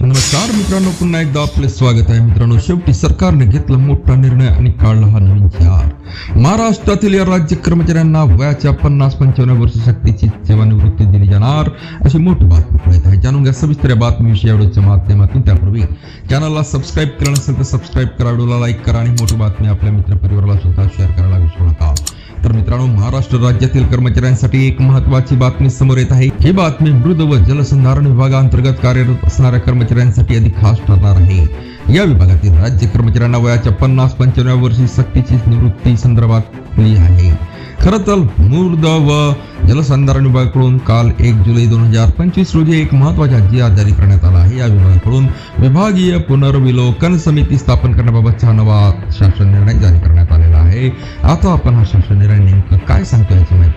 नमस्कार मित्रांनो पुन्हा एकदा आपले स्वागत आहे. मित्रांनो शेवटी सरकारने घेतला मोठा निर्णय आणि काढला हा नवीन चार महाराष्ट्रातील या राज्य कर्मचाऱ्यांना वयाच्या पन्नास पंचावन्न वर्ष शक्तीची सेवानिवृत्ती दिली जाणार अशी मोठी बातमी कळत येत आहे. जाणून घ्या सविस्तर या बातमीविषयी व्हिडिओच्या माध्यमातून. त्यापूर्वी चॅनलला सबस्क्राईब केलं नसेल तर सबस्क्राईब करा व्हिडिओला लाईक करा आणि मोठी बातमी आपल्या मित्रपरिवाराला सुद्धा शेअर करायला विसरू नका. तर मित्रांनो महाराष्ट्र राज्यातील कर्मचाऱ्यांसाठी एक महत्वाची बातमी समोर येत आहे. ही बातमी मृद व जलसंधारण विभागाअंतर्गत कार्यरत असणाऱ्या कर्मचाऱ्यांसाठी अधिक खास ठरणार आहे. या विभागातील राज्य कर्मचाऱ्यांना वयाच्या पन्नास पंच्याण्णव वर्षी सक्तीची निवृत्ती संदर्भात आहे. खर तर मृद व जलसंधारण विभागाकडून काल एक जुलै दोन हजार पंचवीस रोजी एक महत्त्वाचा अध्याय जारी करण्यात आला आहे. या विभागाकडून विभागीय पुनर्विलोकन समिती स्थापन करण्याबाबतचा नवा शासन निर्णय जारी करण्यात आला आहे. आता आपण हा शासन निर्णय नेमकं काय सांगतो याची माहिती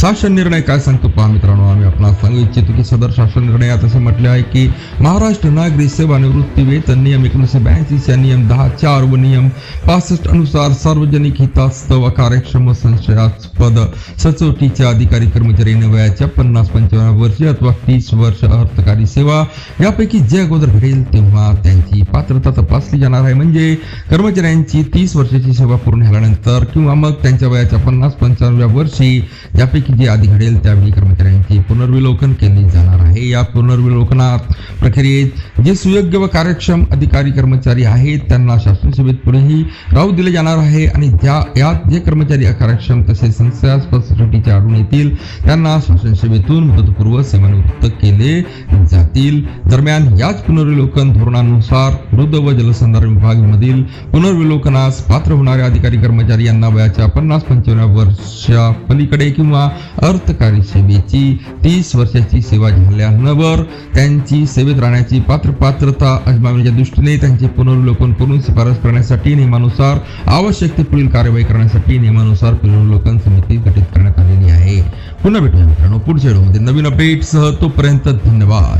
शासन निर्णय काय सांगतो पहा मित्रांनो आम्ही आपणास सांगू इच्छितो की सदर शासन निर्णयात असे म्हटले आहे की महाराष्ट्र नागरी सेवा निवृत्ती वेतन नियम एकोणीसशे ब्याऐंशीच्या नियम दहा चार व नियम पासष्ट अनुसार सार्वजनिक हितास्तव व कार्यक्षम संशयास्पद सचोटीच्या अधिकारी कर्मचारी वयाच्या पन्नास पंचावन्न वर्ष अथवा तीस वर्ष अर्थकारी सेवा यापैकी जे अगोदर घडेल तेव्हा त्यांची पात्रता तपासली जाणार आहे. म्हणजे कर्मचाऱ्यांची तीस वर्षाची सेवा पूर्ण झाल्यानंतर किंवा मग त्यांच्या वयाच्या पन्नास पंचावन्नव्या वर्षी यापैकी जे आधी घडेल त्यावेळी कर्मचाऱ्यांची पुनर्विलोकन केली जाणार आहे. या पुनर्विलोकनात. प्रक्रियेत जे सुयोग्य व कार्यक्षम अधिकारी कर्मचारी आहेत त्यांना शासन सेवेत पुढेही राहू दिले जाणार आहे आणि ज्या यात जे कर्मचारी अकार्यक्षम तसेच संशयास्पदसाठी आढळून येतील त्यांना शासन सेवेतून मुदतपूर्व सेवानिवृत्त केले जातील. दरम्यान याच पुनर्विलोकन धोरणानुसार वृद्ध व जलसंधारण विभागामधील पुनर्विलोकनास पात्र होणारे अधिकारी कर्मचारी यांना वयाच्या पन्नास पंचावन्न वर्षा पलीकडे किंवा अर्थकारी सेवेची तीस वर्षाची सेवा झाल्या नवर त्यांची सेवेत राहण्याची पात्र पात्रता अजमावण्याच्या दृष्टीने त्यांचे पुनर्वलोकन करून शिफारस करण्यासाठी नियमानुसार आवश्यक ते पुढील कार्यवाही करण्यासाठी नियमानुसार पुनर्वलोकन समिती गठीत करण्यात आलेली आहे. पुन्हा भेटूया मित्रांनो पुढच्या व्हिडिओमध्ये. नवीन अपडेटसह तोपर्यंत धन्यवाद.